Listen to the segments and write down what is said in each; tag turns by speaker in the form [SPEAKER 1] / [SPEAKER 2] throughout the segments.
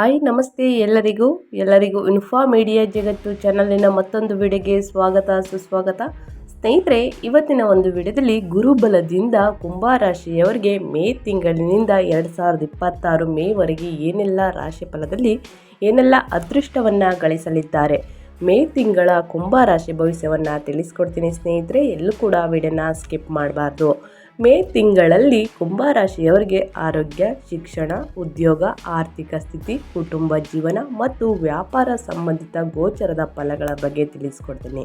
[SPEAKER 1] Hi, ನಮಸ್ತೆ ಎಲ್ಲರಿಗೂ. ಎಲ್ಲರಿಗೂ ಇನ್ಫಾ ಮೀಡಿಯಾ ಜಗತ್ತು ಚಾನಲಿನ ಮತ್ತೊಂದು ವಿಡಿಯೋಗೆ ಸ್ವಾಗತ, ಸುಸ್ವಾಗತ. ಸ್ನೇಹಿತರೆ, ಇವತ್ತಿನ ಒಂದು ವಿಡಿಯೋದಲ್ಲಿ ಗುರುಬಲದಿಂದ ಕುಂಭರಾಶಿಯವರಿಗೆ ಮೇ ತಿಂಗಳಿನಿಂದ ಎರಡು ಸಾವಿರದ ಇಪ್ಪತ್ತಾರು ಮೇವರೆಗೆ ಏನೆಲ್ಲ ರಾಶಿ ಫಲದಲ್ಲಿ ಏನೆಲ್ಲ ಅದೃಷ್ಟವನ್ನು ಗಳಿಸಲಿದ್ದಾರೆ. ಮೇ ತಿಂಗಳ ಕುಂಭ ರಾಶಿ ಭವಿಷ್ಯವನ್ನು ತಿಳಿಸ್ಕೊಡ್ತೀನಿ ಸ್ನೇಹಿತರೆ. ಎಲ್ಲೂ ಕೂಡ ವಿಡಿಯೋನ ಸ್ಕಿಪ್ ಮಾಡಬಾರ್ದು. ಮೇ ತಿಂಗಳಲ್ಲಿ ಕುಂಭರಾಶಿಯವರಿಗೆ ಆರೋಗ್ಯ, ಶಿಕ್ಷಣ, ಉದ್ಯೋಗ, ಆರ್ಥಿಕ ಸ್ಥಿತಿ, ಕುಟುಂಬ ಜೀವನ ಮತ್ತು ವ್ಯಾಪಾರ ಸಂಬಂಧಿತ ಗೋಚರದ ಫಲಗಳ ಬಗ್ಗೆ ತಿಳಿಸ್ಕೊಡ್ತೀನಿ.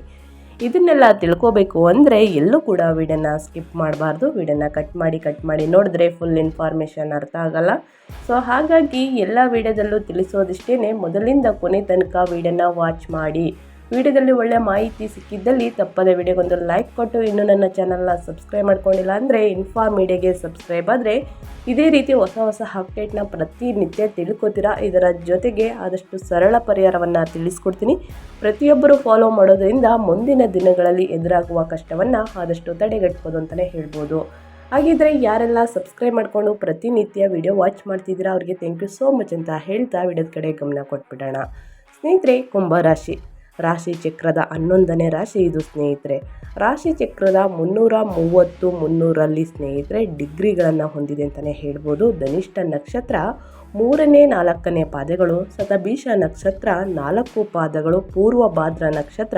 [SPEAKER 1] ಇದನ್ನೆಲ್ಲ ತಿಳ್ಕೋಬೇಕು ಅಂದರೆ ಎಲ್ಲೂ ಕೂಡ ವಿಡಿಯೋನ ಸ್ಕಿಪ್ ಮಾಡಬಾರ್ದು. ವಿಡಿಯೋನ ಕಟ್ ಮಾಡಿ ಕಟ್ ಮಾಡಿ ನೋಡಿದ್ರೆ ಫುಲ್ ಇನ್ಫಾರ್ಮೇಷನ್ ಅರ್ಥ ಆಗಲ್ಲ. ಸೊ ಹಾಗಾಗಿ ಎಲ್ಲ ವಿಡಿಯೋದಲ್ಲೂ ತಿಳಿಸೋದಿಷ್ಟೇ ಮೊದಲಿಂದ ಕೊನೆ ತನಕ ವಿಡಿಯೋನ ವಾಚ್ ಮಾಡಿ. ವಿಡಿಯೋದಲ್ಲಿ ಒಳ್ಳೆ ಮಾಹಿತಿ ಸಿಕ್ಕಿದ್ದಲ್ಲಿ ತಪ್ಪದೆ ವಿಡಿಯೋಗೊಂದು ಲೈಕ್ ಕೊಟ್ಟು ಇನ್ನೂ ನನ್ನ ಚಾನಲ್ನ ಸಬ್ಸ್ಕ್ರೈಬ್ ಮಾಡ್ಕೊಂಡಿಲ್ಲ ಅಂದರೆ ಇನ್ಫಾ ಮೀಡಿಯಾಗೆ ಸಬ್ಸ್ಕ್ರೈಬ್ ಆದರೆ ಇದೇ ರೀತಿ ಹೊಸ ಹೊಸ ಅಪ್ಡೇಟ್ನ ಪ್ರತಿನಿತ್ಯ ತಿಳ್ಕೊತೀರಾ? ಇದರ ಜೊತೆಗೆ ಆದಷ್ಟು ಸರಳ ಪರಿಹಾರವನ್ನು ತಿಳಿಸ್ಕೊಡ್ತೀನಿ. ಪ್ರತಿಯೊಬ್ಬರು ಫಾಲೋ ಮಾಡೋದರಿಂದ ಮುಂದಿನ ದಿನಗಳಲ್ಲಿ ಎದುರಾಗುವ ಕಷ್ಟವನ್ನು ಆದಷ್ಟು ತಡೆಗಟ್ಬೋದು ಅಂತಲೇ ಹೇಳ್ಬೋದು. ಹಾಗಿದ್ರೆ ಯಾರೆಲ್ಲ ಸಬ್ಸ್ಕ್ರೈಬ್ ಮಾಡಿಕೊಂಡು ಪ್ರತಿನಿತ್ಯ ವಿಡಿಯೋ ವಾಚ್ ಮಾಡ್ತಿದ್ದೀರಾ ಅವರಿಗೆ ಥ್ಯಾಂಕ್ ಯು ಸೋ ಮಚ್ ಅಂತ ಹೇಳ್ತಾ ವಿಡಿಯೋದ ಕಡೆ ಗಮನ ಕೊಟ್ಬಿಡೋಣ. ಸ್ನೇಹಿತರೆ, ಕುಂಭರಾಶಿ. ರಾಶಿ ಚಕ್ರದ ಹನ್ನೊಂದನೇ ರಾಶಿ ಇದು ಸ್ನೇಹಿತರೆ. ರಾಶಿ ಚಕ್ರದ ಮುನ್ನೂರ ಮೂವತ್ತು ಮುನ್ನೂರಲ್ಲಿ ಸ್ನೇಹಿತರೆ, ಡಿಗ್ರಿಗಳನ್ನು ಹೊಂದಿದೆ ಅಂತಲೇ ಹೇಳ್ಬೋದು. ಧನಿಷ್ಠ ನಕ್ಷತ್ರ ಮೂರನೇ ನಾಲ್ಕನೇ ಪಾದಗಳು ಶತಭೀಷ ನಕ್ಷತ್ರ ನಾಲ್ಕು ಪಾದಗಳು, ಪೂರ್ವ ಭಾದ್ರ ನಕ್ಷತ್ರ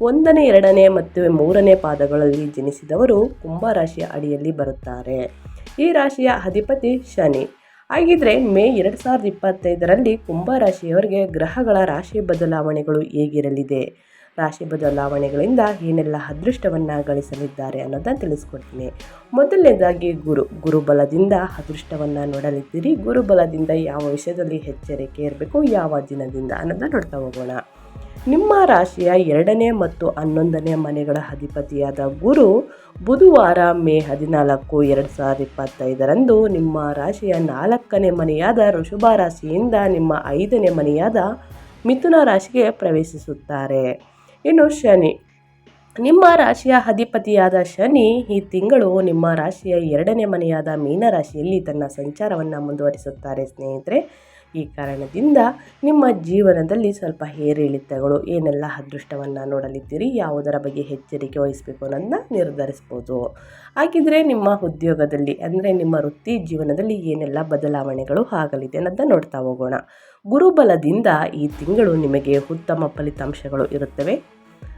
[SPEAKER 1] ಒಂದನೇ, ಎರಡನೇ ಮತ್ತು ಮೂರನೇ ಪಾದಗಳಲ್ಲಿ ಜನಿಸಿದವರು ಕುಂಭರಾಶಿಯ ಅಡಿಯಲ್ಲಿ ಬರುತ್ತಾರೆ. ಈ ರಾಶಿಯ ಅಧಿಪತಿ ಶನಿ. ಹಾಗಿದ್ರೆ ಮೇ ಎರಡು ಸಾವಿರದ ಇಪ್ಪತ್ತೈದರಲ್ಲಿ ಕುಂಭರಾಶಿಯವರಿಗೆ ಗ್ರಹಗಳ ರಾಶಿ ಬದಲಾವಣೆಗಳು ಹೇಗಿರಲಿದೆ? ರಾಶಿ ಬದಲಾವಣೆಗಳಿಂದ ಏನೆಲ್ಲ ಅದೃಷ್ಟವನ್ನು ಗಳಿಸಲಿದ್ದಾರೆ ಅನ್ನೋದನ್ನು ತಿಳಿಸ್ಕೊಡ್ತೀನಿ. ಮೊದಲನೇದಾಗಿ ಗುರು. ಗುರುಬಲದಿಂದ ಅದೃಷ್ಟವನ್ನು ನೋಡಲಿದ್ದೀರಿ. ಗುರುಬಲದಿಂದ ಯಾವ ವಿಷಯದಲ್ಲಿ ಎಚ್ಚರಿಕೆ ಇರಬೇಕು, ಯಾವ ದಿನದಿಂದ ಅನ್ನೋದನ್ನ ನೋಡ್ತಾ ಹೋಗೋಣ. ನಿಮ್ಮ ರಾಶಿಯ ಎರಡನೇ ಮತ್ತು ಹನ್ನೊಂದನೇ ಮನೆಗಳ ಅಧಿಪತಿಯಾದ ಗುರು ಬುಧವಾರ ಮೇ ಹದಿನಾಲ್ಕು, ಎರಡು ಸಾವಿರದ ಇಪ್ಪತ್ತೈದರಂದು ನಿಮ್ಮ ರಾಶಿಯ ನಾಲ್ಕನೇ ಮನೆಯಾದ ಋಷಭ ರಾಶಿಯಿಂದ ನಿಮ್ಮ ಐದನೇ ಮನೆಯಾದ ಮಿಥುನ ರಾಶಿಗೆ ಪ್ರವೇಶಿಸುತ್ತಾರೆ. ಇನ್ನು ಶನಿ. ನಿಮ್ಮ ರಾಶಿಯ ಅಧಿಪತಿಯಾದ ಶನಿ ಈ ತಿಂಗಳು ನಿಮ್ಮ ರಾಶಿಯ ಎರಡನೇ ಮನೆಯಾದ ಮೀನರಾಶಿಯಲ್ಲಿ ತನ್ನ ಸಂಚಾರವನ್ನು ಮುಂದುವರಿಸುತ್ತಾರೆ ಸ್ನೇಹಿತರೆ. ಈ ಕಾರಣದಿಂದ ನಿಮ್ಮ ಜೀವನದಲ್ಲಿ ಸ್ವಲ್ಪ ಏರಿಳಿತಗಳು, ಏನೆಲ್ಲ ಅದೃಷ್ಟವನ್ನು ನೋಡಲಿದ್ದೀರಿ, ಯಾವುದರ ಬಗ್ಗೆ ಎಚ್ಚರಿಕೆ ವಹಿಸಬೇಕು ಅನ್ನೋದನ್ನ ನಿರ್ಧರಿಸ್ಬೋದು. ಹಾಗಿದ್ರೆ ನಿಮ್ಮ ಉದ್ಯೋಗದಲ್ಲಿ ಅಂದರೆ ನಿಮ್ಮ ವೃತ್ತಿ ಜೀವನದಲ್ಲಿ ಏನೆಲ್ಲ ಬದಲಾವಣೆಗಳು ಆಗಲಿದೆ ಅನ್ನೋದನ್ನ ನೋಡ್ತಾ ಹೋಗೋಣ. ಗುರುಬಲದಿಂದ ಈ ತಿಂಗಳು ನಿಮಗೆ ಉತ್ತಮ ಫಲಿತಾಂಶಗಳು ಇರುತ್ತವೆ.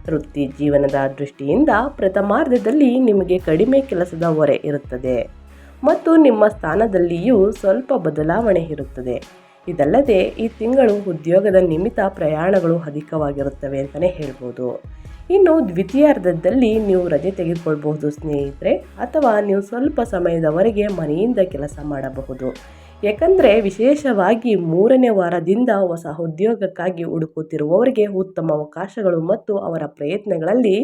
[SPEAKER 1] ವೃತ್ತಿ ಜೀವನದ ದೃಷ್ಟಿಯಿಂದ ಪ್ರಥಮಾರ್ಧದಲ್ಲಿ ನಿಮಗೆ ಕಡಿಮೆ ಕೆಲಸದ ಹೊರೆ ಇರುತ್ತದೆ. ಮತ್ತು ನಿಮ್ಮ ಸ್ಥಾನದಲ್ಲಿಯೂ ಸ್ವಲ್ಪ ಬದಲಾವಣೆ ಇರುತ್ತದೆ. ಇದಲ್ಲದೆ ಈ ತಿಂಗಳು ಉದ್ಯೋಗದ ನಿಮಿತ್ತ ಪ್ರಯಾಣಗಳು ಅಧಿಕವಾಗಿರುತ್ತವೆ ಅಂತಲೇ ಹೇಳ್ಬೋದು. ಇನ್ನು ದ್ವಿತೀಯಾರ್ಧದಲ್ಲಿ ನೀವು ರಜೆ ತೆಗೆದುಕೊಳ್ಬಹುದು ಸ್ನೇಹಿತರೆ, ಅಥವಾ ನೀವು ಸ್ವಲ್ಪ ಸಮಯದವರೆಗೆ ಮನೆಯಿಂದ ಕೆಲಸ ಮಾಡಬಹುದು. ಯಾಕಂದರೆ ವಿಶೇಷವಾಗಿ ಮೂರನೇ ವಾರದಿಂದ ಹೊಸ ಉದ್ಯೋಗಕ್ಕಾಗಿ ಹುಡುಕುತ್ತಿರುವವರಿಗೆ ಉತ್ತಮ ಅವಕಾಶಗಳು ಮತ್ತು ಅವರ ಪ್ರಯತ್ನಗಳಲ್ಲಿ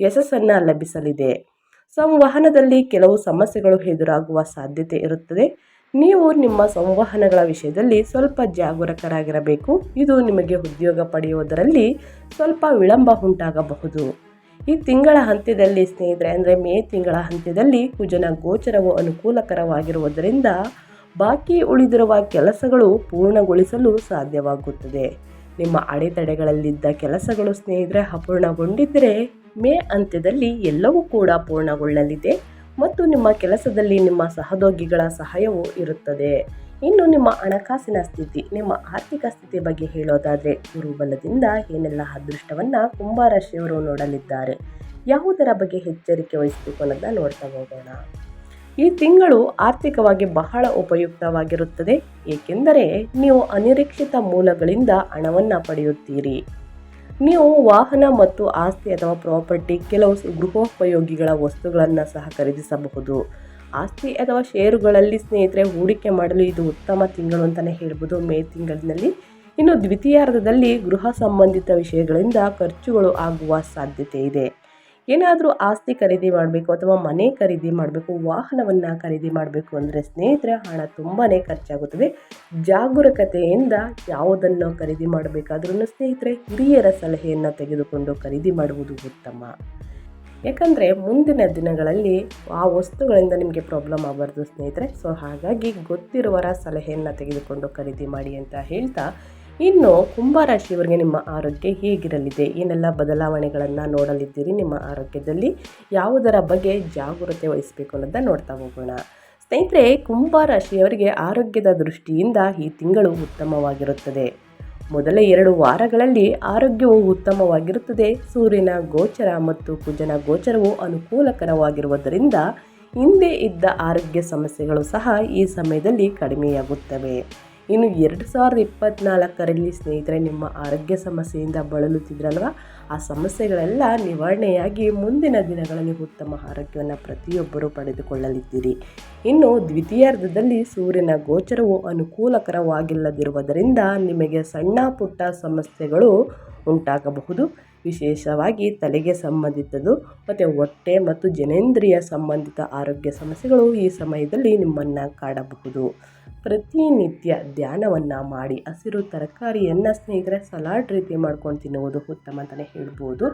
[SPEAKER 1] ಯಶಸ್ಸನ್ನು ಲಭಿಸಲಿದೆ. ಸಂವಹನದಲ್ಲಿ ಕೆಲವು ಸಮಸ್ಯೆಗಳು ಎದುರಾಗುವ ಸಾಧ್ಯತೆ ಇರುತ್ತದೆ. ನೀವು ನಿಮ್ಮ ಸಂವಹನಗಳ ವಿಷಯದಲ್ಲಿ ಸ್ವಲ್ಪ ಜಾಗರೂಕರಾಗಿರಬೇಕು. ಇದು ನಿಮಗೆ ಉದ್ಯೋಗ ಪಡೆಯುವುದರಲ್ಲಿ ಸ್ವಲ್ಪ ವಿಳಂಬ ಉಂಟಾಗಬಹುದು. ಈ ತಿಂಗಳ ಅಂತ್ಯದಲ್ಲಿ ಸ್ನೇಹಿತರೆ, ಅಂದರೆ ಮೇ ತಿಂಗಳ ಅಂತ್ಯದಲ್ಲಿ ಕುಜನ ಗೋಚರವು ಅನುಕೂಲಕರವಾಗಿರುವುದರಿಂದ ಬಾಕಿ ಉಳಿದಿರುವ ಕೆಲಸಗಳು ಪೂರ್ಣಗೊಳಿಸಲು ಸಾಧ್ಯವಾಗುತ್ತದೆ. ನಿಮ್ಮ ಅಡೆತಡೆಗಳಲ್ಲಿದ್ದ ಕೆಲಸಗಳು ಸ್ನೇಹಿತರೆ, ಅಪೂರ್ಣಗೊಂಡಿದ್ದರೆ ಮೇ ಅಂತ್ಯದಲ್ಲಿ ಎಲ್ಲವೂ ಕೂಡ ಪೂರ್ಣಗೊಳ್ಳಲಿದೆ. ಮತ್ತು ನಿಮ್ಮ ಕೆಲಸದಲ್ಲಿ ನಿಮ್ಮ ಸಹೋದ್ಯೋಗಿಗಳ ಸಹಾಯವೂ ಇರುತ್ತದೆ. ಇನ್ನು ನಿಮ್ಮ ಹಣಕಾಸಿನ ಸ್ಥಿತಿ, ನಿಮ್ಮ ಆರ್ಥಿಕ ಸ್ಥಿತಿ ಬಗ್ಗೆ ಹೇಳೋದಾದರೆ ಗುರುಬಲದಿಂದ ಏನೆಲ್ಲ ಅದೃಷ್ಟವನ್ನು ಕುಂಭರಾಶಿಯವರು ನೋಡಲಿದ್ದಾರೆ. ಯಾವುದರ ಬಗ್ಗೆ ಎಚ್ಚರಿಕೆ ವಹಿಸಬೇಕು ಅನ್ನೋದನ್ನ ನೋಡ್ತಾ ಹೋಗೋಣ. ಈ ತಿಂಗಳು ಆರ್ಥಿಕವಾಗಿ ಬಹಳ ಉಪಯುಕ್ತವಾಗಿರುತ್ತದೆ. ಏಕೆಂದರೆ ನೀವು ಅನಿರೀಕ್ಷಿತ ಮೂಲಗಳಿಂದ ಹಣವನ್ನು ಪಡೆಯುತ್ತೀರಿ. ನೀವು ವಾಹನ ಮತ್ತು ಆಸ್ತಿ ಅಥವಾ ಪ್ರಾಪರ್ಟಿ ಕೆಲವು ಗೃಹೋಪಯೋಗಿಗಳ ವಸ್ತುಗಳನ್ನು ಸಹ ಖರೀದಿಸಬಹುದು. ಆಸ್ತಿ ಅಥವಾ ಷೇರುಗಳಲ್ಲಿ ಸ್ನೇಹಿತರೆ, ಹೂಡಿಕೆ ಮಾಡಲು ಇದು ಉತ್ತಮ ತಿಂಗಳು ಅಂತಲೇ ಹೇಳ್ಬೋದು. ಮೇ ತಿಂಗಳಿನಲ್ಲಿ. ಇನ್ನು ದ್ವಿತೀಯಾರ್ಧದಲ್ಲಿ ಗೃಹ ಸಂಬಂಧಿತ ವಿಷಯಗಳಿಂದ ಖರ್ಚುಗಳು ಆಗುವ ಸಾಧ್ಯತೆ ಇದೆ. ಏನಾದರೂ ಆಸ್ತಿ ಖರೀದಿ ಮಾಡಬೇಕು ಅಥವಾ ಮನೆ ಖರೀದಿ ಮಾಡಬೇಕು, ವಾಹನವನ್ನು ಖರೀದಿ ಮಾಡಬೇಕು ಅಂದರೆ ಸ್ನೇಹಿತರೆ ಹಣ ತುಂಬಾ ಖರ್ಚಾಗುತ್ತದೆ. ಜಾಗರೂಕತೆಯಿಂದ ಯಾವುದನ್ನು ಖರೀದಿ ಮಾಡಬೇಕಾದ್ರೂ ಸ್ನೇಹಿತರೆ ಹಿರಿಯರ ಸಲಹೆಯನ್ನು ತೆಗೆದುಕೊಂಡು ಖರೀದಿ ಮಾಡುವುದು ಉತ್ತಮ. ಯಾಕಂದರೆ ಮುಂದಿನ ದಿನಗಳಲ್ಲಿ ಆ ವಸ್ತುಗಳಿಂದ ನಿಮಗೆ ಪ್ರಾಬ್ಲಮ್ ಆಗಬಾರ್ದು ಸ್ನೇಹಿತರೆ. ಸೊ ಹಾಗಾಗಿ ಗೊತ್ತಿರುವರ ಸಲಹೆಯನ್ನು ತೆಗೆದುಕೊಂಡು ಖರೀದಿ ಮಾಡಿ ಅಂತ ಹೇಳ್ತಾ ಇನ್ನು ಕುಂಭರಾಶಿಯವರಿಗೆ ನಿಮ್ಮ ಆರೋಗ್ಯ ಹೇಗಿರಲಿದೆ? ಏನೆಲ್ಲ ಬದಲಾವಣೆಗಳನ್ನು ನೋಡಲಿದ್ದೀರಿ? ನಿಮ್ಮ ಆರೋಗ್ಯದಲ್ಲಿ ಯಾವುದರ ಬಗ್ಗೆ ಜಾಗೃತೆ ವಹಿಸಬೇಕು ಅನ್ನೋದನ್ನ ನೋಡ್ತಾ ಹೋಗೋಣ. ಸ್ನೇಹಿತರೆ, ಕುಂಭರಾಶಿಯವರಿಗೆ ಆರೋಗ್ಯದ ದೃಷ್ಟಿಯಿಂದ ಈ ತಿಂಗಳು ಉತ್ತಮವಾಗಿರುತ್ತದೆ. ಮೊದಲ ಎರಡು ವಾರಗಳಲ್ಲಿ ಆರೋಗ್ಯವು ಉತ್ತಮವಾಗಿರುತ್ತದೆ. ಸೂರ್ಯನ ಗೋಚರ ಮತ್ತು ಕುಜನ ಗೋಚರವು ಅನುಕೂಲಕರವಾಗಿರುವುದರಿಂದ ಹಿಂದೆ ಇದ್ದ ಆರೋಗ್ಯ ಸಮಸ್ಯೆಗಳು ಸಹ ಈ ಸಮಯದಲ್ಲಿ ಕಡಿಮೆಯಾಗುತ್ತವೆ. ಇನ್ನು ಎರಡು ಸಾವಿರದ ಇಪ್ಪತ್ತ್ನಾಲ್ಕರಲ್ಲಿ ಸ್ನೇಹಿತರೆ, ನಿಮ್ಮ ಆರೋಗ್ಯ ಸಮಸ್ಯೆಯಿಂದ ಬಳಲುತ್ತಿದ್ರಲ್ವ? ಆ ಸಮಸ್ಯೆಗಳೆಲ್ಲ ನಿವಾರಣೆಯಾಗಿ ಮುಂದಿನ ದಿನಗಳಲ್ಲಿ ಉತ್ತಮ ಆರೋಗ್ಯವನ್ನು ಪ್ರತಿಯೊಬ್ಬರೂ ಪಡೆದುಕೊಳ್ಳಲಿದ್ದೀರಿ. ಇನ್ನು ದ್ವಿತೀಯಾರ್ಧದಲ್ಲಿ ಸೂರ್ಯನ ಗೋಚರವು ಅನುಕೂಲಕರವಾಗಿಲ್ಲದಿರುವುದರಿಂದ ನಿಮಗೆ ಸಣ್ಣ ಪುಟ್ಟ ಸಮಸ್ಯೆಗಳು ಉಂಟಾಗಬಹುದು. ವಿಶೇಷವಾಗಿ ತಲೆಗೆ ಸಂಬಂಧಿತದ್ದು ಮತ್ತು ಹೊಟ್ಟೆ ಮತ್ತು ಜನೇಂದ್ರಿಯ ಸಂಬಂಧಿತ ಆರೋಗ್ಯ ಸಮಸ್ಯೆಗಳು ಈ ಸಮಯದಲ್ಲಿ ನಿಮ್ಮನ್ನು ಕಾಡಬಹುದು. ಪ್ರತಿನಿತ್ಯ ಧ್ಯಾನವನ್ನು ಮಾಡಿ ಹಸಿರು ತರಕಾರಿಯನ್ನು ಸ್ನೇಹಿತರೆ ಸಲಾಡ್ ರೀತಿ ಮಾಡ್ಕೊಂಡು ತಿನ್ನುವುದು ಉತ್ತಮ ಅಂತಲೇ ಹೇಳ್ಬೋದು.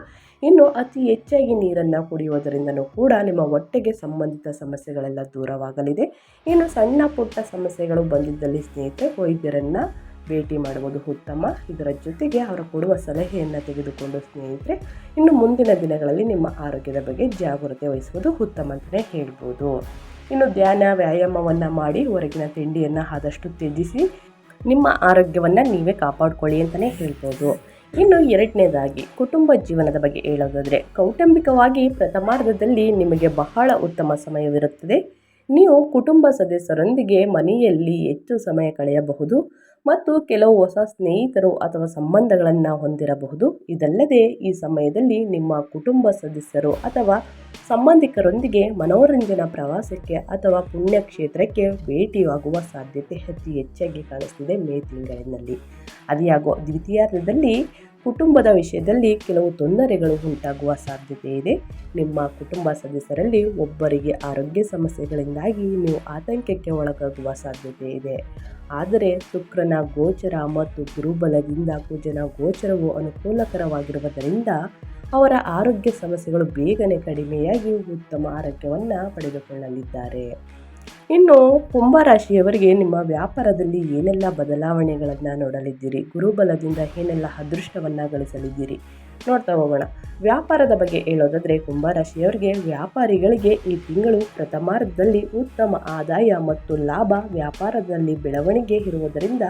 [SPEAKER 1] ಇನ್ನು ಅತಿ ಹೆಚ್ಚಾಗಿ ನೀರನ್ನು ಕುಡಿಯುವುದರಿಂದನೂ ಕೂಡ ನಿಮ್ಮ ಹೊಟ್ಟೆಗೆ ಸಂಬಂಧಿತ ಸಮಸ್ಯೆಗಳೆಲ್ಲ ದೂರವಾಗಲಿದೆ. ಇನ್ನು ಸಣ್ಣ ಪುಟ್ಟ ಸಮಸ್ಯೆಗಳು ಬಂದಿದ್ದಲ್ಲಿ ಸ್ನೇಹಿತರೆ ವೈದ್ಯರನ್ನು ಭೇಟಿ ಮಾಡುವುದು ಉತ್ತಮ. ಇದರ ಜೊತೆಗೆ ಅವರು ಕೊಡುವ ಸಲಹೆಯನ್ನು ತೆಗೆದುಕೊಂಡು ಸ್ನೇಹಿತರೆ, ಇನ್ನು ಮುಂದಿನ ದಿನಗಳಲ್ಲಿ ನಿಮ್ಮ ಆರೋಗ್ಯದ ಬಗ್ಗೆ ಜಾಗೃತೆ ವಹಿಸುವುದು ಉತ್ತಮ ಅಂತಲೇ ಹೇಳ್ಬೋದು. ಇನ್ನು ಧ್ಯಾನ, ವ್ಯಾಯಾಮವನ್ನು ಮಾಡಿ ಹೊರಗಿನ ತಿಂಡಿಯನ್ನು ಆದಷ್ಟು ತ್ಯಜಿಸಿ ನಿಮ್ಮ ಆರೋಗ್ಯವನ್ನು ನೀವೇ ಕಾಪಾಡಿಕೊಳ್ಳಿ ಅಂತಲೇ ಹೇಳ್ಬೋದು. ಇನ್ನು ಎರಡನೇದಾಗಿ, ಕುಟುಂಬ ಜೀವನದ ಬಗ್ಗೆ ಹೇಳೋದಾದರೆ, ಕೌಟುಂಬಿಕವಾಗಿ ಪ್ರಥಮಾರ್ಧದಲ್ಲಿ ನಿಮಗೆ ಬಹಳ ಉತ್ತಮ ಸಮಯವಿರುತ್ತದೆ. ನೀವು ಕುಟುಂಬ ಸದಸ್ಯರೊಂದಿಗೆ ಮನೆಯಲ್ಲಿ ಹೆಚ್ಚು ಸಮಯ ಕಳೆಯಬಹುದು. ಮತ್ತು ಕೆಲವು ಹೊಸ ಸ್ನೇಹಿತರು ಅಥವಾ ಸಂಬಂಧಗಳನ್ನು ಹೊಂದಿರಬಹುದು. ಇದಲ್ಲದೆ, ಈ ಸಮಯದಲ್ಲಿ ನಿಮ್ಮ ಕುಟುಂಬ ಸದಸ್ಯರು ಅಥವಾ ಸಂಬಂಧಿಕರೊಂದಿಗೆ ಮನೋರಂಜನಾ ಪ್ರವಾಸಕ್ಕೆ ಅಥವಾ ಪುಣ್ಯಕ್ಷೇತ್ರಕ್ಕೆ ಭೇಟಿಯಾಗುವ ಸಾಧ್ಯತೆ ಅತಿ ಹೆಚ್ಚಾಗಿ ಕಾಣಿಸ್ತಿದೆ ಮೇ ತಿಂಗಳಿನಲ್ಲಿ. ಅದಿಯಾಗೋ ದ್ವಿತೀಯಾರ್ಧದಲ್ಲಿ ಕುಟುಂಬದ ವಿಷಯದಲ್ಲಿ ಕೆಲವು ತೊಂದರೆಗಳು ಉಂಟಾಗುವ ಸಾಧ್ಯತೆ ಇದೆ. ನಿಮ್ಮ ಕುಟುಂಬ ಸದಸ್ಯರಲ್ಲಿ ಒಬ್ಬರಿಗೆ ಆರೋಗ್ಯ ಸಮಸ್ಯೆಗಳಿಂದಾಗಿ ನೀವು ಆತಂಕಕ್ಕೆ ಒಳಗಾಗುವ ಸಾಧ್ಯತೆ ಇದೆ. ಆದರೆ ಶುಕ್ರನ ಗೋಚರ ಮತ್ತು ಗುರುಬಲದಿಂದ ಪೂಜನ ಗೋಚರವು ಅನುಕೂಲಕರವಾಗಿರುವುದರಿಂದ ಅವರ ಆರೋಗ್ಯ ಸಮಸ್ಯೆಗಳು ಬೇಗನೆ ಕಡಿಮೆಯಾಗಿ ಉತ್ತಮ ಆರೋಗ್ಯವನ್ನು ಪಡೆದುಕೊಳ್ಳಲಿದ್ದಾರೆ. ಇನ್ನು ಕುಂಭರಾಶಿಯವರಿಗೆ ನಿಮ್ಮ ವ್ಯಾಪಾರದಲ್ಲಿ ಏನೆಲ್ಲ ಬದಲಾವಣೆಗಳನ್ನು ನೋಡಲಿದ್ದೀರಿ? ಗುರುಬಲದಿಂದ ಏನೆಲ್ಲ ಅದೃಷ್ಟವನ್ನು ಗಳಿಸಲಿದ್ದೀರಿ? ನೋಡ್ತಾ ಹೋಗೋಣ. ವ್ಯಾಪಾರದ ಬಗ್ಗೆ ಹೇಳೋದಾದರೆ ಕುಂಭರಾಶಿಯವರಿಗೆ ವ್ಯಾಪಾರಿಗಳಿಗೆ ಈ ತಿಂಗಳು ಪ್ರಥಮಾರ್ಧದಲ್ಲಿ ಉತ್ತಮ ಆದಾಯ ಮತ್ತು ಲಾಭ ವ್ಯಾಪಾರದಲ್ಲಿ ಬೆಳವಣಿಗೆ ಇರುವುದರಿಂದ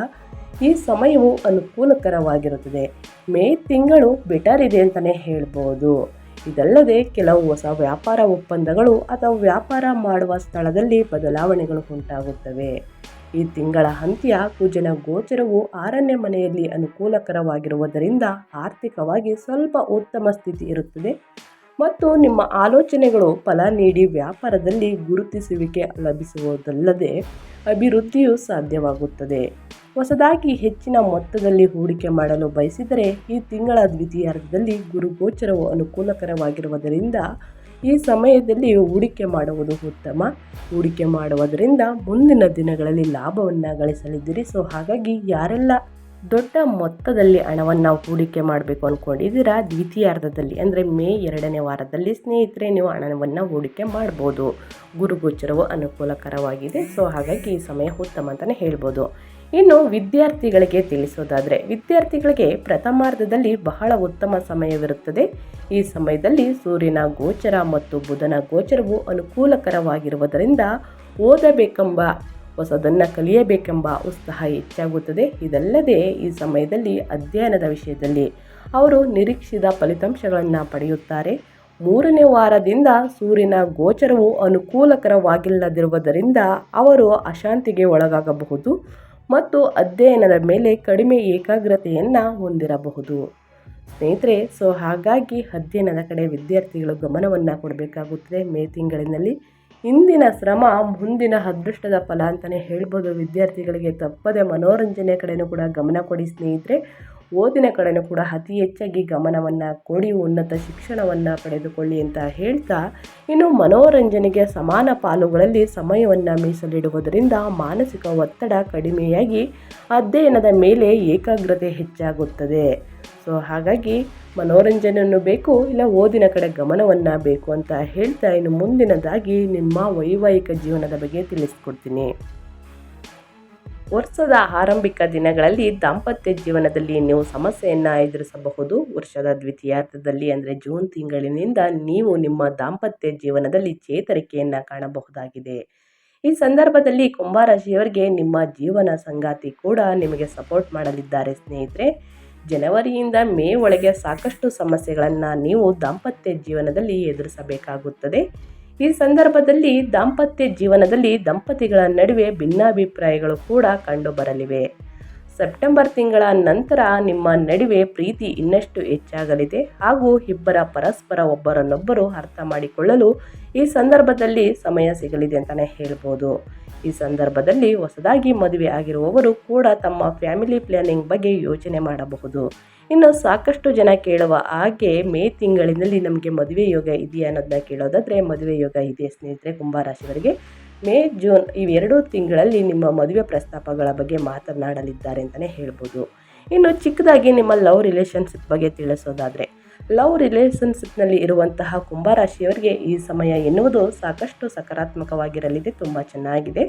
[SPEAKER 1] ಈ ಸಮಯವು ಅನುಕೂಲಕರವಾಗಿರುತ್ತದೆ. ಮೇ ತಿಂಗಳು ಬೆಟರ್ ಇದೆ ಅಂತಲೇ ಹೇಳ್ಬೋದು. ಇದಲ್ಲದೆ ಕೆಲವು ಹೊಸ ವ್ಯಾಪಾರ ಒಪ್ಪಂದಗಳು ಅಥವಾ ವ್ಯಾಪಾರ ಮಾಡುವ ಸ್ಥಳದಲ್ಲಿ ಬದಲಾವಣೆಗಳು ಉಂಟಾಗುತ್ತವೆ. ಈ ತಿಂಗಳ ಅಂತ್ಯ ಕುಜನ ಗೋಚರವು ಆರನೇ ಮನೆಯಲ್ಲಿ ಅನುಕೂಲಕರವಾಗಿರುವುದರಿಂದ ಆರ್ಥಿಕವಾಗಿ ಸ್ವಲ್ಪ ಉತ್ತಮ ಸ್ಥಿತಿ ಇರುತ್ತದೆ. ಮತ್ತು ನಿಮ್ಮ ಆಲೋಚನೆಗಳು ಫಲ ನೀಡಿ ವ್ಯಾಪಾರದಲ್ಲಿ ಗುರುತಿಸುವಿಕೆ ಲಭಿಸುವುದಲ್ಲದೆ ಅಭಿವೃದ್ಧಿಯು ಸಾಧ್ಯವಾಗುತ್ತದೆ. ಹೊಸದಾಗಿ ಹೆಚ್ಚಿನ ಮೊತ್ತದಲ್ಲಿ ಹೂಡಿಕೆ ಮಾಡಲು ಬಯಸಿದರೆ ಈ ತಿಂಗಳ ದ್ವಿತೀಯಾರ್ಧದಲ್ಲಿ ಗುರುಗೋಚರವು ಅನುಕೂಲಕರವಾಗಿರುವುದರಿಂದ ಈ ಸಮಯದಲ್ಲಿ ಹೂಡಿಕೆ ಮಾಡುವುದು ಉತ್ತಮ. ಹೂಡಿಕೆ ಮಾಡುವುದರಿಂದ ಮುಂದಿನ ದಿನಗಳಲ್ಲಿ ಲಾಭವನ್ನು ಗಳಿಸಲಿದ್ದೀರಿ. ಸೊ, ಹಾಗಾಗಿ ಯಾರೆಲ್ಲ ದೊಡ್ಡ ಮೊತ್ತದಲ್ಲಿ ಹಣವನ್ನು ಹೂಡಿಕೆ ಮಾಡಬೇಕು ಅಂದ್ಕೊಂಡಿದ್ದೀರಾ ದ್ವಿತೀಯಾರ್ಧದಲ್ಲಿ ಅಂದರೆ ಮೇ ಎರಡನೇ ವಾರದಲ್ಲಿ ಸ್ನೇಹಿತರೆ, ನೀವು ಹಣವನ್ನು ಹೂಡಿಕೆ ಮಾಡ್ಬೋದು. ಗುರುಗೋಚರವು ಅನುಕೂಲಕರವಾಗಿದೆ. ಸೊ ಹಾಗಾಗಿ ಈ ಸಮಯ ಉತ್ತಮ ಅಂತಲೇ ಹೇಳ್ಬೋದು. ಇನ್ನು ವಿದ್ಯಾರ್ಥಿಗಳಿಗೆ ತಿಳಿಸೋದಾದರೆ, ವಿದ್ಯಾರ್ಥಿಗಳಿಗೆ ಪ್ರಥಮಾರ್ಧದಲ್ಲಿ ಬಹಳ ಉತ್ತಮ ಸಮಯವಿರುತ್ತದೆ. ಈ ಸಮಯದಲ್ಲಿ ಸೂರ್ಯನ ಗೋಚರ ಮತ್ತು ಬುಧನ ಗೋಚರವು ಅನುಕೂಲಕರವಾಗಿರುವುದರಿಂದ ಓದಬೇಕೆಂಬ ಹೊಸದನ್ನು ಕಲಿಯಬೇಕೆಂಬ ಉತ್ಸಾಹ ಹೆಚ್ಚಾಗುತ್ತದೆ. ಇದಲ್ಲದೆ ಈ ಸಮಯದಲ್ಲಿ ಅಧ್ಯಯನದ ವಿಷಯದಲ್ಲಿ ಅವರು ನಿರೀಕ್ಷಿತ ಫಲಿತಾಂಶಗಳನ್ನು ಪಡೆಯುತ್ತಾರೆ. ಮೂರನೇ ವಾರದಿಂದ ಸೂರ್ಯನ ಗೋಚರವು ಅನುಕೂಲಕರವಾಗಿಲ್ಲದಿರುವುದರಿಂದ ಅವರು ಅಶಾಂತಿಗೆ ಒಳಗಾಗಬಹುದು ಮತ್ತು ಅಧ್ಯಯನದ ಮೇಲೆ ಕಡಿಮೆ ಏಕಾಗ್ರತೆಯನ್ನು ಹೊಂದಿರಬಹುದು. ಸ್ನೇಹಿತರೆ, ಸೊ ಹಾಗಾಗಿ ಅಧ್ಯಯನದ ಕಡೆ ವಿದ್ಯಾರ್ಥಿಗಳು ಗಮನವನ್ನು ಕೊಡಬೇಕಾಗುತ್ತದೆ ಮೇ ತಿಂಗಳಿನಲ್ಲಿ. ಇಂದಿನ ಶ್ರಮ ಮುಂದಿನ ಅದೃಷ್ಟದ ಫಲ ಅಂತಲೇ ಹೇಳ್ಬೋದು. ವಿದ್ಯಾರ್ಥಿಗಳಿಗೆ ತಪ್ಪದೆ ಮನೋರಂಜನೆ ಕಡೆಯೂ ಕೂಡ ಗಮನ ಕೊಡಿ ಸ್ನೇಹಿತರೆ. ಓದಿನ ಕಡೆಯೂ ಕೂಡ ಅತಿ ಹೆಚ್ಚಾಗಿ ಗಮನವನ್ನು ಕೊಡಿ, ಉನ್ನತ ಶಿಕ್ಷಣವನ್ನು ಪಡೆದುಕೊಳ್ಳಿ ಅಂತ ಹೇಳ್ತಾ, ಇನ್ನು ಮನೋರಂಜನೆಗೆ ಸಮಾನ ಪಾಲುಗಳಲ್ಲಿ ಸಮಯವನ್ನು ಮೀಸಲಿಡುವುದರಿಂದ ಮಾನಸಿಕ ಒತ್ತಡ ಕಡಿಮೆಯಾಗಿ ಅಧ್ಯಯನದ ಮೇಲೆ ಏಕಾಗ್ರತೆ ಹೆಚ್ಚಾಗುತ್ತದೆ. ಸೊ ಹಾಗಾಗಿ ಮನೋರಂಜನೆಯನ್ನು ಬೇಕು ಇಲ್ಲ ಓದಿನ ಕಡೆ ಗಮನವನ್ನು ಬೇಕು ಅಂತ ಹೇಳ್ತಾ ಇನ್ನು ಮುಂದಿನದಾಗಿ ನಿಮ್ಮ ವೈವಾಹಿಕ ಜೀವನದ ಬಗ್ಗೆ ತಿಳಿಸ್ಕೊಡ್ತೀನಿ. ವರ್ಷದ ಆರಂಭಿಕ ದಿನಗಳಲ್ಲಿ ದಾಂಪತ್ಯ ಜೀವನದಲ್ಲಿ ನೀವು ಸಮಸ್ಯೆಯನ್ನು ಎದುರಿಸಬಹುದು. ವರ್ಷದ ದ್ವಿತೀಯಾರ್ಧದಲ್ಲಿ ಅಂದರೆ ಜೂನ್ ತಿಂಗಳಿನಿಂದ ನೀವು ನಿಮ್ಮ ದಾಂಪತ್ಯ ಜೀವನದಲ್ಲಿ ಚೇತರಿಕೆಯನ್ನು ಕಾಣಬಹುದಾಗಿದೆ. ಈ ಸಂದರ್ಭದಲ್ಲಿ ಕುಂಭರಾಶಿಯವರಿಗೆ ನಿಮ್ಮ ಜೀವನ ಸಂಗಾತಿ ಕೂಡ ನಿಮಗೆ ಸಪೋರ್ಟ್ ಮಾಡಲಿದ್ದಾರೆ ಸ್ನೇಹಿತರೆ. ಜನವರಿಯಿಂದ ಮೇ ಒಳಗೆ ಸಾಕಷ್ಟು ಸಮಸ್ಯೆಗಳನ್ನು ನೀವು ದಾಂಪತ್ಯ ಜೀವನದಲ್ಲಿ ಎದುರಿಸಬೇಕಾಗುತ್ತದೆ. ಈ ಸಂದರ್ಭದಲ್ಲಿ ದಾಂಪತ್ಯ ಜೀವನದಲ್ಲಿ ದಂಪತಿಗಳ ನಡುವೆ ಭಿನ್ನಾಭಿಪ್ರಾಯಗಳು ಕೂಡ ಕಂಡುಬರಲಿವೆ. ಸೆಪ್ಟೆಂಬರ್ ತಿಂಗಳ ನಂತರ ನಿಮ್ಮ ನಡುವೆ ಪ್ರೀತಿ ಇನ್ನಷ್ಟು ಹೆಚ್ಚಾಗಲಿದೆ ಹಾಗೂ ಇಬ್ಬರ ಪರಸ್ಪರ ಒಬ್ಬರನ್ನೊಬ್ಬರು ಅರ್ಥ ಮಾಡಿಕೊಳ್ಳಲು ಈ ಸಂದರ್ಭದಲ್ಲಿ ಸಮಯ ಸಿಗಲಿದೆ ಅಂತಲೇ ಹೇಳ್ಬೋದು. ಈ ಸಂದರ್ಭದಲ್ಲಿ ಹೊಸದಾಗಿ ಮದುವೆ ಆಗಿರುವವರು ಕೂಡ ತಮ್ಮ ಫ್ಯಾಮಿಲಿ ಪ್ಲಾನಿಂಗ್ ಬಗ್ಗೆ ಯೋಚನೆ ಮಾಡಬಹುದು. ಇನ್ನು ಸಾಕಷ್ಟು ಜನ ಕೇಳುವ ಹಾಗೆ ಮೇ ತಿಂಗಳಿನಲ್ಲಿ ನಮಗೆ ಮದುವೆ ಯೋಗ ಇದೆಯಾ ಅನ್ನೋದನ್ನ ಕೇಳೋದಾದರೆ ಮದುವೆ ಯೋಗ ಇದೆ ಸ್ನೇಹಿತರೆ ಕುಂಭರಾಶಿಯವರಿಗೆ. ಮೇ, ಜೂನ್ ಇವೆರಡೂ ತಿಂಗಳಲ್ಲಿ ನಿಮ್ಮ ಮದುವೆ ಪ್ರಸ್ತಾಪಗಳ ಬಗ್ಗೆ ಮಾತನಾಡಲಿದ್ದಾರೆ ಅಂತಲೇ ಹೇಳ್ಬೋದು. ಇನ್ನು ಚಿಕ್ಕದಾಗಿ ನಿಮ್ಮ ಲವ್ ರಿಲೇಷನ್ಶಿಪ್ ಬಗ್ಗೆ ತಿಳಿಸೋದಾದರೆ ಲವ್ ರಿಲೇಷನ್ಶಿಪ್ನಲ್ಲಿ ಇರುವಂತಹ ಕುಂಭರಾಶಿಯವರಿಗೆ ಈ ಸಮಯ ಎನ್ನುವುದು ಸಾಕಷ್ಟು ಸಕಾರಾತ್ಮಕವಾಗಿರಲಿದೆ, ತುಂಬ ಚೆನ್ನಾಗಿದೆ.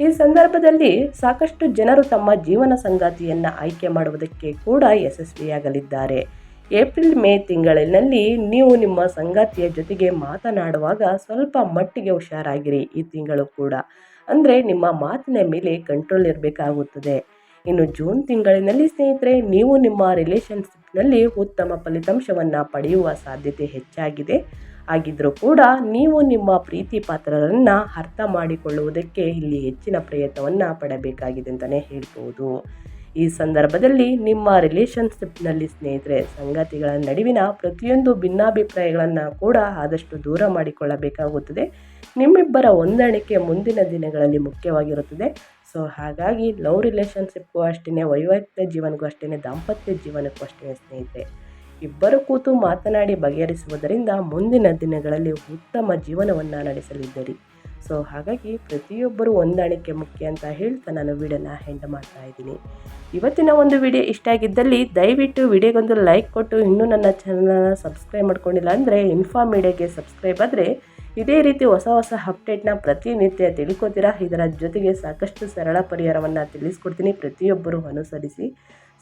[SPEAKER 1] ಈ ಸಂದರ್ಭದಲ್ಲಿ ಸಾಕಷ್ಟು ಜನರು ತಮ್ಮ ಜೀವನ ಸಂಗಾತಿಯನ್ನು ಆಯ್ಕೆ ಮಾಡುವುದಕ್ಕೆ ಕೂಡ ಯಶಸ್ವಿಯಾಗಲಿದ್ದಾರೆ. ಏಪ್ರಿಲ್, ಮೇ ತಿಂಗಳಿನಲ್ಲಿ ನೀವು ನಿಮ್ಮ ಸಂಗಾತಿಯ ಜೊತೆಗೆ ಮಾತನಾಡುವಾಗ ಸ್ವಲ್ಪ ಮಟ್ಟಿಗೆ ಹುಷಾರಾಗಿರಿ ಈ ತಿಂಗಳು ಕೂಡ. ಅಂದರೆ ನಿಮ್ಮ ಮಾತಿನ ಮೇಲೆ ಕಂಟ್ರೋಲ್ ಇರಬೇಕಾಗುತ್ತದೆ. ಇನ್ನು ಜೂನ್ ತಿಂಗಳಿನಲ್ಲಿ ಸ್ನೇಹಿತರೆ, ನೀವು ನಿಮ್ಮ ರಿಲೇಷನ್ಶಿಪ್ನಲ್ಲಿ ಉತ್ತಮ ಫಲಿತಾಂಶವನ್ನು ಪಡೆಯುವ ಸಾಧ್ಯತೆ ಹೆಚ್ಚಾಗಿದೆ. ಆಗಿದ್ದರೂ ಕೂಡ ನೀವು ನಿಮ್ಮ ಪ್ರೀತಿ ಪಾತ್ರರನ್ನು ಅರ್ಥ ಮಾಡಿಕೊಳ್ಳುವುದಕ್ಕೆ ಇಲ್ಲಿ ಹೆಚ್ಚಿನ ಪ್ರಯತ್ನವನ್ನು ಪಡಬೇಕಾಗಿದೆ ಅಂತಲೇ ಹೇಳ್ಬೋದು. ಈ ಸಂದರ್ಭದಲ್ಲಿ ನಿಮ್ಮ ರಿಲೇಷನ್ಶಿಪ್ನಲ್ಲಿ ಸ್ನೇಹಿತರೆ, ಸಂಗತಿಗಳ ನಡುವಿನ ಪ್ರತಿಯೊಂದು ಭಿನ್ನಾಭಿಪ್ರಾಯಗಳನ್ನು ಕೂಡ ಆದಷ್ಟು ದೂರ ಮಾಡಿಕೊಳ್ಳಬೇಕಾಗುತ್ತದೆ. ನಿಮ್ಮಿಬ್ಬರ ಹೊಂದಾಣಿಕೆ ಮುಂದಿನ ದಿನಗಳಲ್ಲಿ ಮುಖ್ಯವಾಗಿರುತ್ತದೆ. ಸೊ ಹಾಗಾಗಿ ಲವ್ ರಿಲೇಷನ್ಶಿಪ್ಗೂ ಅಷ್ಟೇ ವೈವಾಹಿಕ ಜೀವನಕ್ಕೂ ಅಷ್ಟೇ ದಾಂಪತ್ಯ ಜೀವನಕ್ಕೂ ಅಷ್ಟೇ ಸ್ನೇಹಿತರೆ ಇಬ್ಬರು ಕೂತು ಮಾತನಾಡಿ ಬಗೆಹರಿಸುವುದರಿಂದ ಮುಂದಿನ ದಿನಗಳಲ್ಲಿ ಉತ್ತಮ ಜೀವನವನ್ನು ನಡೆಸಲಿದ್ದೀರಿ. ಸೊ ಹಾಗಾಗಿ ಪ್ರತಿಯೊಬ್ಬರು ಹೊಂದಾಣಿಕೆ ಮುಖ್ಯ ಅಂತ ಹೇಳ್ತಾ ನಾನು ವಿಡಿಯೋನ ಹೆಂಡ್ ಮಾಡ್ತಾ ಇದ್ದೀನಿ. ಇವತ್ತಿನ ಒಂದು ವಿಡಿಯೋ ಇಷ್ಟ ಆಗಿದ್ದಲ್ಲಿ ದಯವಿಟ್ಟು ವಿಡಿಯೋಗೊಂದು ಲೈಕ್ ಕೊಟ್ಟು ಇನ್ನೂ ನನ್ನ ಚಾನಲ್ನ ಸಬ್ಸ್ಕ್ರೈಬ್ ಮಾಡ್ಕೊಂಡಿಲ್ಲ ಅಂದರೆ ಇನ್ಫಾ ಮೀಡಿಯಾಗೆ ಸಬ್ಸ್ಕ್ರೈಬ್ ಆದರೆ ಇದೇ ರೀತಿ ಹೊಸ ಹೊಸ ಅಪ್ಡೇಟ್ನ ಪ್ರತಿನಿತ್ಯ ತಿಳ್ಕೊತೀರಾ? ಇದರ ಜೊತೆಗೆ ಸಾಕಷ್ಟು ಸರಳ ಪರಿಹಾರವನ್ನು ತಿಳಿಸ್ಕೊಡ್ತೀನಿ. ಪ್ರತಿಯೊಬ್ಬರೂ ಅನುಸರಿಸಿ.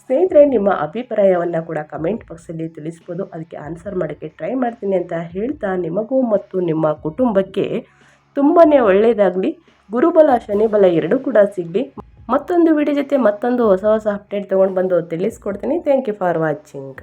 [SPEAKER 1] ಸ್ನೇಹಿತರೆ, ನಿಮ್ಮ ಅಭಿಪ್ರಾಯವನ್ನು ಕೂಡ ಕಮೆಂಟ್ ಬಾಕ್ಸಲ್ಲಿ ತಿಳಿಸ್ಬೋದು. ಅದಕ್ಕೆ ಆನ್ಸರ್ ಮಾಡೋಕ್ಕೆ ಟ್ರೈ ಮಾಡ್ತೀನಿ ಅಂತ ಹೇಳ್ತಾ ನಿಮಗೂ ಮತ್ತು ನಿಮ್ಮ ಕುಟುಂಬಕ್ಕೆ ತುಂಬಾ ಒಳ್ಳೆಯದಾಗಲಿ ಗುರುಬಲ, ಶನಿಬಲ ಎರಡೂ ಕೂಡ ಸಿಗಲಿ. ಮತ್ತೊಂದು ವಿಡಿಯೋ ಜೊತೆ ಮತ್ತೊಂದು ಹೊಸ ಹೊಸ ಅಪ್ಡೇಟ್ ತೊಗೊಂಡು ಬಂದು ತಿಳಿಸ್ಕೊಡ್ತೀನಿ. Thank you for watching